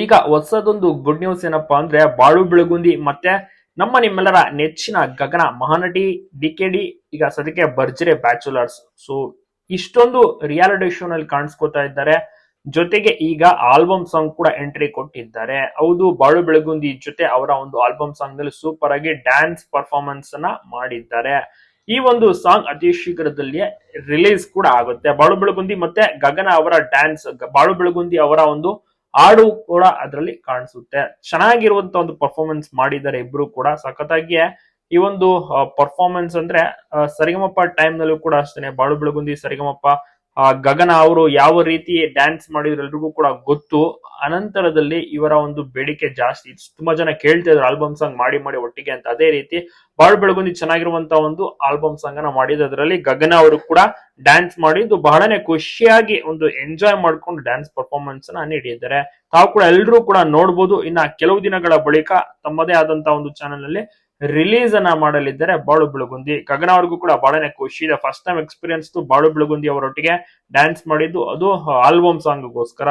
ಈಗ ಹೊಸದೊಂದು good news ಏನಪ್ಪಾ ಅಂದ್ರೆ ಬಾಳು ಬೆಳಗುಂದಿ ಮತ್ತೆ ನಮ್ಮ ನಿಮ್ಮೆಲ್ಲರ ನೆಚ್ಚಿನ Gagana Mahanati D K D ಈಗ ಸದ್ಯಕ್ಕೆ ಭರ್ಜರಿ ಬ್ಯಾಚುಲರ್ಸ್ ಸೊ ಇಷ್ಟೊಂದು ರಿಯಾಲಿಟಿ ಶೋ ನಲ್ಲಿ ಕಾಣಿಸ್ಕೊತಾ ಇದ್ದಾರೆ. ಜೊತೆಗೆ ಈಗ ಆಲ್ಬಮ್ ಸಾಂಗ್ ಕೂಡ ಎಂಟ್ರಿ ಕೊಟ್ಟಿದ್ದಾರೆ. ಹೌದು, ಬಾಳು ಬೆಳಗುಂದಿ ಜೊತೆ ಅವರ ಒಂದು ಆಲ್ಬಮ್ ಸಾಂಗ್ನಲ್ಲಿ ಸೂಪರ್ ಆಗಿ ಡ್ಯಾನ್ಸ್ ಪರ್ಫಾರ್ಮೆನ್ಸ್ ಅನ್ನ ಮಾಡಿದ್ದಾರೆ. ಈ ಒಂದು ಸಾಂಗ್ ಅತಿ ಶೀಘ್ರದಲ್ಲಿ ರಿಲೀಸ್ ಕೂಡ ಆಗುತ್ತೆ. ಬಾಳು ಬೆಳಗುಂದಿ ಮತ್ತೆ ಗಗನ ಅವರ ಡ್ಯಾನ್ಸ್ ಬಾಳು ಬೆಳಗುಂದಿ ಅವರ ಒಂದು ಹಾಡು ಕೂಡ ಅದರಲ್ಲಿ ಕಾಣಿಸುತ್ತೆ. ಚೆನ್ನಾಗಿರುವಂತ ಒಂದು ಪರ್ಫಾರ್ಮೆನ್ಸ್ ಮಾಡಿದ್ದಾರೆ ಇಬ್ರು ಕೂಡ. ಸಖತ್ತಾಗಿಯೇ ಈ ಒಂದು ಪರ್ಫಾರ್ಮೆನ್ಸ್ ಅಂದ್ರೆ ಸರಿಗಮಪ್ಪ ಸರಿಗಮಪ ಟೈಮ್ ನಲ್ಲೂ ಕೂಡ ಅಷ್ಟೇ ಬಾಳು ಬೆಳಗುಂದಿ ಸರಿಗಮಪ್ಪ ಗಗನ ಅವರು ಯಾವ ರೀತಿ ಡ್ಯಾನ್ಸ್ ಮಾಡಿದ್ರು ಎಲ್ರಿಗೂ ಕೂಡ ಗೊತ್ತು. ಅನಂತರದಲ್ಲಿ ಇವರ ಒಂದು ಬೇಡಿಕೆ ಜಾಸ್ತಿ. ತುಂಬಾ ಜನ ಕೇಳ್ತಾ ಇದ್ರು ಆಲ್ಬಮ್ ಸಾಂಗ್ ಮಾಡಿ ಮಾಡಿ ಒಟ್ಟಿಗೆ ಅಂತ. ಅದೇ ರೀತಿ ಬಾಳು ಬೆಳಗುಂದಿ ಚೆನ್ನಾಗಿರುವಂತ ಒಂದು ಆಲ್ಬಮ್ ಸಾಂಗ್ ಅನ್ನ ಮಾಡಿದ ಅದರಲ್ಲಿ ಗಗನ ಅವರು ಕೂಡ ಡ್ಯಾನ್ಸ್ ಮಾಡಿದ್ದು ಬಹಳನೇ ಖುಷಿಯಾಗಿ ಒಂದು ಎಂಜಾಯ್ ಮಾಡ್ಕೊಂಡು ಡ್ಯಾನ್ಸ್ ಪರ್ಫಾರ್ಮೆನ್ಸ್ನ ನೀಡಿದ್ದಾರೆ. ತಾವು ಕೂಡ ಎಲ್ಲರೂ ಕೂಡ ನೋಡಬಹುದು ಇನ್ನ ಕೆಲವು ದಿನಗಳ ಬಳಿಕ ತಮ್ಮದೇ ಆದಂತ ಒಂದು ಚಾನೆಲ್ ಅಲ್ಲಿ ರಿಲೀಸ್ ಅನ್ನ ಮಾಡಲಿದ್ದಾರೆ ಬಾಳು ಬೆಳಗುಂದಿ. ಗಗನ ಅವ್ರಿಗೂ ಕೂಡ ಬಹಳನೇ ಖುಷಿ ಇದೆ. ಫಸ್ಟ್ ಟೈಮ್ ಎಕ್ಸ್ಪೀರಿಯನ್ಸ್ ಬಾಳು ಬೆಳಗುಂದಿ ಅವರೊಟ್ಟಿಗೆ ಡ್ಯಾನ್ಸ್ ಮಾಡಿದ್ದು. ಅದು ಆಲ್ಬಮ್ ಸಾಂಗ್ಗೋಸ್ಕರ